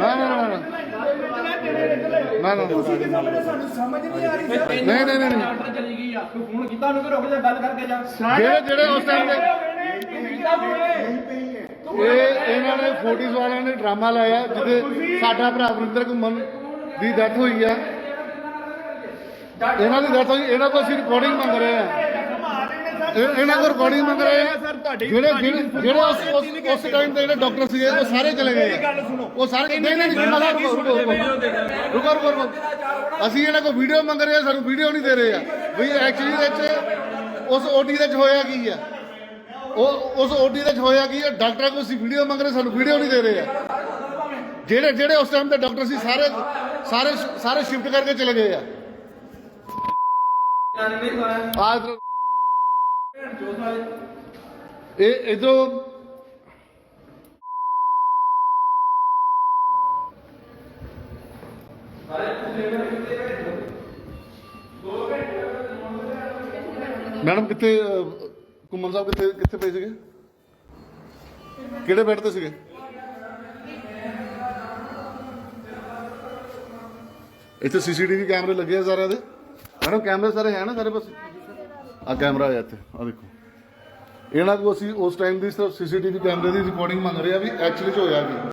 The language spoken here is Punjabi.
ਨਾ ਨਾ ਨਾ ਨਾ ਨਾ। ਨਾ ਸਾਹਮਣੇ ਸਾਨੂੰ ਸਮਝ ਨਹੀਂ ਆ ਰਹੀ ਸਰ ਨਹੀਂ ਨਹੀਂ। ਨਹੀਂ। ਡਾਕਟਰ ਚਲੀ ਗਈ ਆ। ਤੂੰ ਫੋਨ ਕੀਤਾ ਉਹਨੂੰ ਕਿ ਰੁਕ ਜਾ ਗੱਲ ਕਰਕੇ ਜਾ। ਜਿਹੜੇ ਜਿਹੜੇ ਉਸ ਟਾਈਮ ਦੇ ਇਹ ਇਹਨਾਂ ਨੇ ਫੋਰਟੀਜ਼ ਵਾਲਿਆਂ ਨੇ ਡਰਾਮਾ ਲਾਇਆ ਜਿੱਥੇ ਸਾਡਾ ਭਰਾ ਵਰਿੰਦਰ ਘੁੰਮਣ ਦੀ ਡੈਥ ਹੋਈ ਆ। ਇਹਨਾਂ ਦੀ ਡੈਥ ਹੋਈ ਇਹਨਾਂ ਕੋਲ ਅਸੀਂ ਰਿਕਾਰਡਿੰਗ ਮੰਗ ਰਹੇ ਆ। ਇਹ- ਇਹਨਾਂ ਕੋਲ ਰਿਕਾਰਡਿੰਗ ਮੰਗ ਰਹੇ ਆ। ਸਰ ਤੁਹਾਡੇ ਜਿਹੜੇ ਜਿਹੜੇ ਜਿਹੜੇ ਉਸ ਉਸ- ਉਸ ਟਾਈਮ ਤੇ ਜਿਹੜੇ ਡਾਕਟਰ ਸੀਗੇ ਉਹ ਸਾਰੇ ਚਲੇ ਗਏ। ਆ। ਗੱਲ ਸੁਣੋ। ਉਹ ਸਾਰੇ ਨਹੀਂ ਨਹੀਂ ਨਹੀਂ ਮਲਾ ਰੁਕੋ ਰੁਕੋ ਰੁਕੋ। ਰੁਕੋ ਰੁਕੋ ਅਸੀਂ ਇਹਨਾਂ ਕੋਲ ਵੀਡੀਓ ਮੰਗ ਰਹੇ ਆ ਸਾਨੂੰ ਵੀਡੀਓ ਨਹੀਂ ਦੇ ਰਹੇ ਆ। ਵੀ ਐਕਚੁਅਲੀ ਵਿੱਚ ਉਸ ਓਟੀ ਦੇ ਵਿੱਚ ਹੋਇਆ ਕੀ ਆ? ਉਹ ਉਸ ਓਟੀ ਦੇ ਵਿੱਚ ਹੋਇਆ ਕੀ ਆ? ਡਾਕਟਰਾਂ ਕੋਲ ਅਸੀਂ ਵੀਡੀਓ ਮੰਗ ਰਹੇ ਸਾਨੂੰ ਵੀਡੀਓ ਨਹੀਂ ਦੇ ਰਹੇ ਆ। ਜਿਹੜੇ ਜਿਹੜੇ ਉਸ ਟਾਈਮ ਦੇ ਡਾਕਟਰ ਸੀ ਸਾਰੇ ਸਾਰੇ ਸਾਰੇ ਸ਼ਿਫਟ ਕਰਕੇ ਚਲੇ ਗਏ ਆ। ਆ ਇੱਧਰੋਂ- ਇਹ ਇਧਰੋਂ ਮੈਡਮ ਕਿੱਥੇ ਅਹ, ਘੁੰਮਣ ਸਾਹਿਬ ਕਿੱਥੇ ਕਿੱਥੇ ਪਏ ਸੀਗੇ? ਕਿਹੜੇ ਬੈੱਡ ਤੇ ਸੀਗੇ? ਇੱਥੇ ਸੀਸੀਟੀਵੀ ਕੈਮਰੇ ਲੱਗੇ ਆ ਸਾਰਿਆਂ ਦੇ। ਮੈਡਮ ਕੈਮਰੇ ਸਾਰੇ ਹੈ ਨਾ ਸਾਰੇ ਪਾਸੇ? ਆ ਕੈਮਰਾ ਹੈ ਇੱਥੇ, ਆ ਦੇਖੋ। ਇਹਨਾਂ ਕੋਲ ਅਸੀਂ ਉਸ ਟਾਈਮ ਦੀ ਸਿਰਫ ਸੀਸੀਟੀਵੀ ਕੈਮਰੇ ਦੀ ਰਿਕਾਰਡਿੰਗ ਮੰਗ ਰਹੇ ਆ ਵੀ ਐਕਚੁਅਲੀ ਚ ਹੋਇਆ ਕੀ।